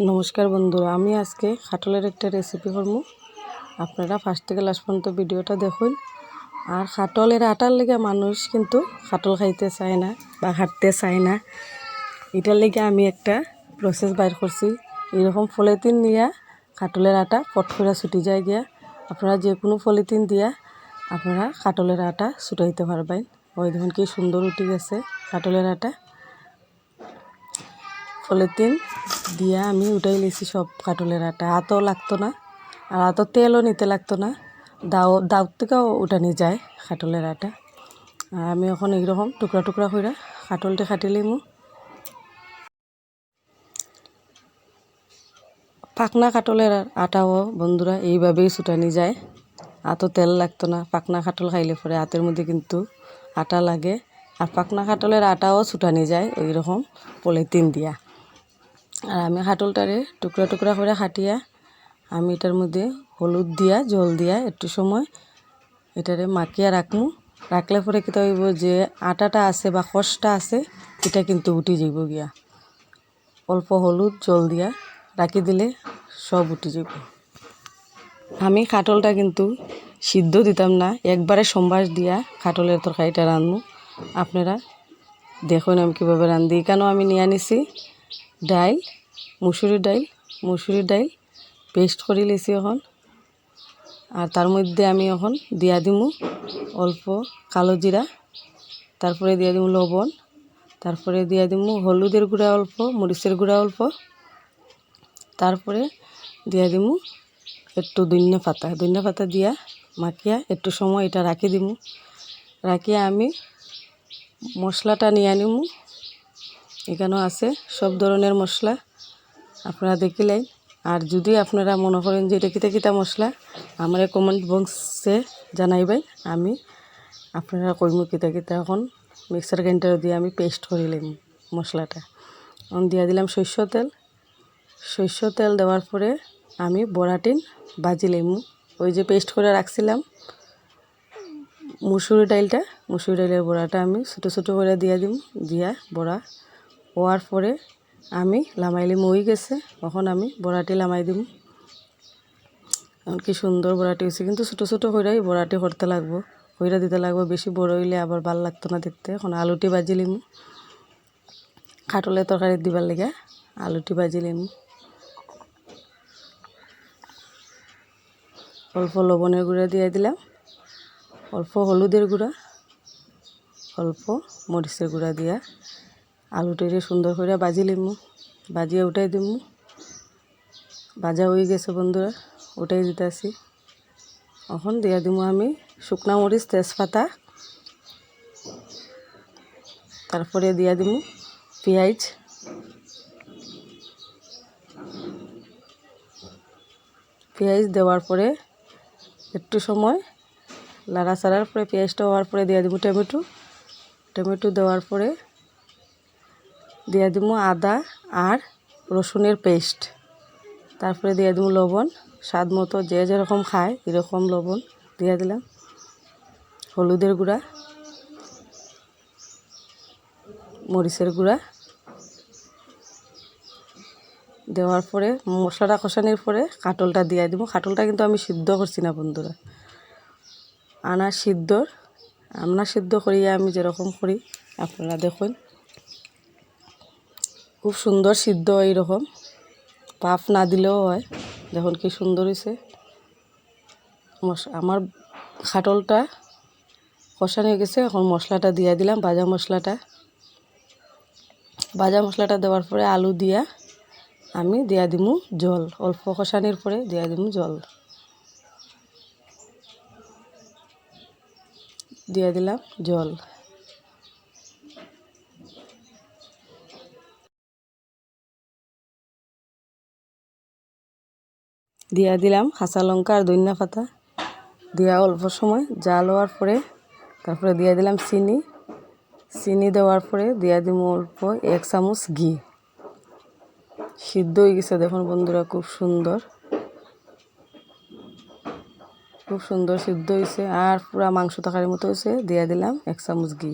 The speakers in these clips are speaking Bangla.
নমস্কার বন্ধুরা, আমি আজকে খাটলের একটা রেসিপি করব। আপনারা ফার্স্ট থেকে লাস্ট পর্যন্ত ভিডিওটা দেখুন। আর খাটলের আটার লেগে মানুষ কিন্তু খাটল খাইতে চায় না বা হাঁটতে চায় না। এটার লেগে আমি একটা প্রসেস বাইর করছি। এরকম ফলেতিন নিয়ে খাটলের আটা পট করে ছুটি যায় গিয়া আপনারা যে কোনো ফলিতিন দিয়া আপনারা খাটলের আটা ছুটাইতে পারবেন। ওই দেখুন কি সুন্দর উঠে গেছে খাটলের আটা। পলিথিন দিয়া আমি উঠাই লিছি সব কাটলের আটা। হাতও লাগতো না, আর হাতও তেলও নিতে লাগতো না। দাও দাও থেকেও উঠানি যায় খাটলের আটা। আর আমি এখন এইরকম টুকরা টুকরা করে খাটলটি খাটি লিমু। পাকনা কাটলের আটাও বন্ধুরা এইভাবেই ছুটানি যায়। আতো তেল লাগতো না, পাকনা কাটল খাইলে পরে হাতের মধ্যে কিন্তু আটা লাগে। আর পাকনা কাটলের আটাও ছুটানি যায় ওই রকম পলিথিন দিয়া। আর আমি হাটলটারে টুকরা টুকরা করে হাটিয়া আমি এটার মধ্যে হলুদ দিয়া, জল দিয়া একটু সময় এটারে মাখিয়া রাখমু। রাখলে পরে কী হইব যে আটাটা আছে বা খসটা আছে, এটা কিন্তু উঠে যাইব গিয়া। অল্প হলুদ, জল দিয়া রাখি দিলে সব উঠে যাব আমি খাটলটা কিন্তু সিদ্ধ দিতাম না, একবারে সম্বাস দিয়া খাটলের তরকারিটা রাঁধবো আপনারা দেখুন আমি কীভাবে রান্ধি কেন আমি নিয়ে আনিছি? ডাইল, মুসুরির ডাইল মুসুরির ডাইল, পেস্ট করে লেছি এখন। আর তার মধ্যে আমি এখন দিয়া দিমু অল্প কালো জিরা, তারপরে দিয়া দিমু লবণ, তারপরে দিয়া দিমু হলুদের গুঁড়া অল্প, মরিচের গুঁড়া অল্প, তারপরে দিয়া দিমু একটু দৈন্য পাতা। দৈন্য পাতা দিয়া মাখিয়া একটু সময় এটা রাখি দিমু। রাখিয়া আমি মশলাটা নিয়ে আনিমু এখানেও আছে সব ধরনের মশলা। আপনারা দেখিলেন। আর যদি আপনারা মনে করেন যে এটা কিতা কিতা মশলা, আমার কমেন্ট বক্সে জানাইবেন। আমি আপনারা কইমু কিতা কিতা এখন মিক্সার গ্রাইন্ডার দিয়ে আমি পেস্ট করিলাম মশলাটা। এখন দিয়া দিলাম সর্ষ তেল। সর্ষ তেল দেওয়ার পরে আমি বড়াটিন বাজি লেমু ওই যে পেস্ট করে রাখছিলাম মুসুরি ডাইলটা মুসুরি ডাইলের বড়াটা আমি ছোটো ছোটো করে দিয়ে দিম, দিয়া বড়া হওয়ার পরে আমি লামাইলি মই গেছে তখন আমি বড়াটি লামাই দিম। কি সুন্দর বড়াটি হয়েছে কিন্তু ছোটো ছোটো হইরাই বড়াটি করতে লাগবো হইরা দিতে লাগবো বেশি বড় হইলে আবার ভালো লাগতো না দেখতে। এখন আলুটি বাজি লিমু খাটলে তরকারি দিবার লেগে আলুটি বাজি লিমু। অল্প লবণের গুঁড়া দিয়ে দিলাম, অল্প হলুদের গুঁড়া, অল্প মরিচের গুঁড়া দিয়া। আলুটারে সুন্দর করে বাজি লিমু। বাজিয়ে উঠাই দিমু। ভাজা হয়ে গেছে বন্ধুরা, উঠাই দিতেছি। এখন দিয়া দিমু আমি শুকনা মরিচ, তেজপাতা। তারপরে দিয়া দিমু পেঁয়াজ। পেঁয়াজ দেওয়ার পরে একটু সময় লাড়া ছাড়ার পরে, পেঁয়াজটা হওয়ার পরে দিয়ে দিব টমেটো। টমেটো দেওয়ার পরে দিয়ে দিব আদা আর রসুনের পেস্ট। তারপরে দিয়ে দিব লবণ। স্বাদ মতো যে যেরকম খায় এরকম লবণ দিয়ে দিলাম। হলুদের গুঁড়া, মরিচের গুঁড়া। দেওয়ার পরে মশলাটা কষানোর পরে কাটলটা দিয়ে দিব। কাটলটা কিন্তু আমি সিদ্ধ করছি না, বন্ধুরা। আনা সিদ্ধর আমনা সিদ্ধ করিয়া আমি যেরকম করি, আপনারা দেখুন। খুব সুন্দর সিদ্ধ এইরকম পাপ না দিলেও হয়। দেখুন কি সুন্দর হয়েছে আমার খাটলটা কষানো হয়ে গেছে। এখন মশলাটা দিয়া দিলাম, ভাজা মশলাটা। ভাজা মশলাটা দেওয়ার পরে আলু দিয়া আমি দিয়া দিমু জল। অল্প কষানির পরে দিয়া দিমু জল। দিয়া দিলাম জল। দিয়া দিলাম কাঁচা লঙ্কা আর ধনিয়া পাতা। দিয়া অল্প সময় জাল হওয়ার পরে তারপরে দিয়া দিলাম চিনি। চিনি দেওয়ার পরে দিয়া দিব অল্প এক চামচ ঘি। সিদ্ধ হয়ে গেছে দেখুন বন্ধুরা, খুব সুন্দর। খুব সুন্দর সিদ্ধ হয়েছে আর পুরা মাংস তরকারির মতো হয়েছে। দিয়া দিলাম এক চামচ ঘি।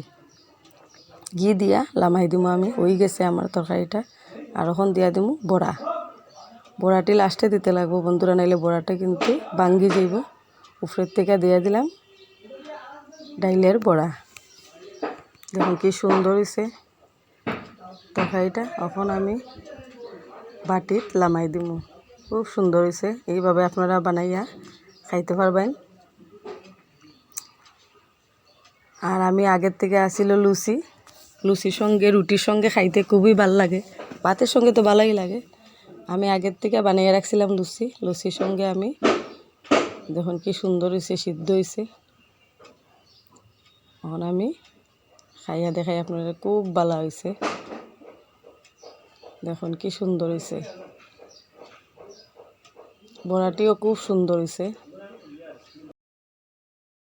ঘি দিয়া লামাই দিমু আমি, হয়ে গেছে আমার তরকারিটা। আর এখন দিয়া দিমু বড়া। বড়াটি লাস্টে দিতে লাগবো। বন্ধুরা, নাইলে বড়াটা কিন্তু ভাঙ্গি যাইব। উপরের থেকে দিয়ে দিলাম ডাইলের বড়া। দেখুন কি সুন্দর হয়েছে তরকারিটা এখন আমি বাটিত লামাই দিমু। খুব সুন্দর হয়েছে এইভাবে আপনারা বানাইয়া খাইতে পারবেন। আর আমি আগের থেকে আসিল লুচি। লুচির সঙ্গে, রুটির সঙ্গে খাইতে খুবই ভালো লাগে। ভাতের সঙ্গে তো ভালোই লাগে। আমি আগের থেকে বানিয়ে রাখছিলাম লুচি। লুচির সঙ্গে আমি দেখুন কি সুন্দর হয়েছে সিদ্ধ হয়েছে এখন আমি খাইয়া দেখাই আপনাদের, খুব ভালো হয়েছে দেখুন কি সুন্দর হয়েছে বড়াটিও খুব সুন্দর হয়েছে